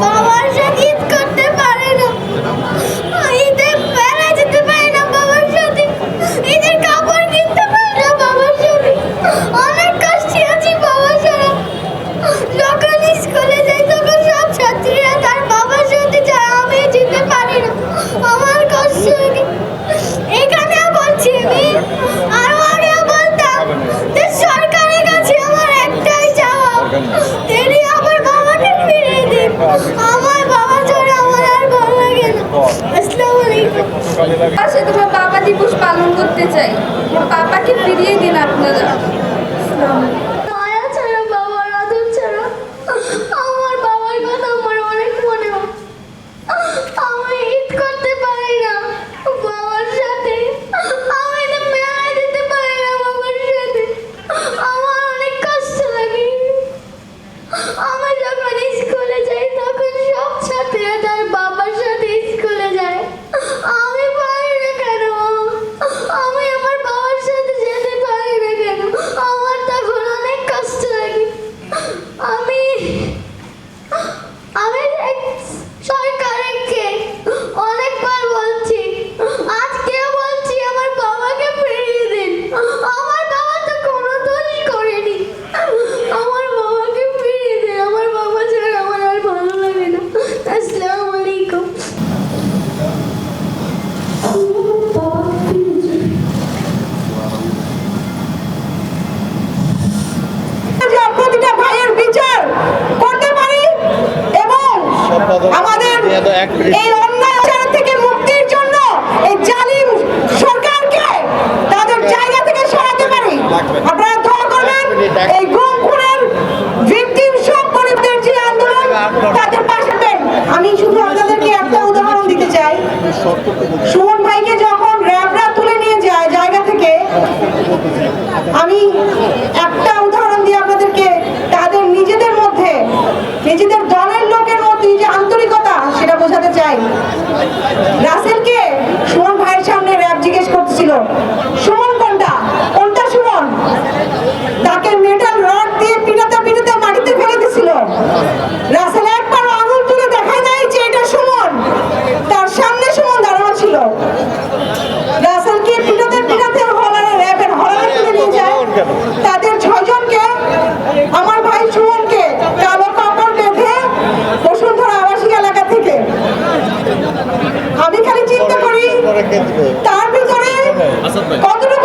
Baba, আমার বাবা ছাড়া আমার আর ভালো লাগে না। আসসালামু আলাইকুম। আসে তোমার বাবা দিবস পালন করতে চাই। বাবাকে ফিরিয়ে দিন আপনারা। আসসালামু আমাদের এই অন্যায় থেকে মুক্তির জন্য এই জালিম সরকারকে তাদের জায়গা থেকে সরাতে পারি। আপনারা দোয়া করবেন এই গুম খুনের ভিকটিম সব গরিবদের যে আন্দোলন রাসেলকে সুমন ভাইয়ের সামনে র্যাব জিজ্ঞেস করতেছিল। তার ভিতরে কতটুকু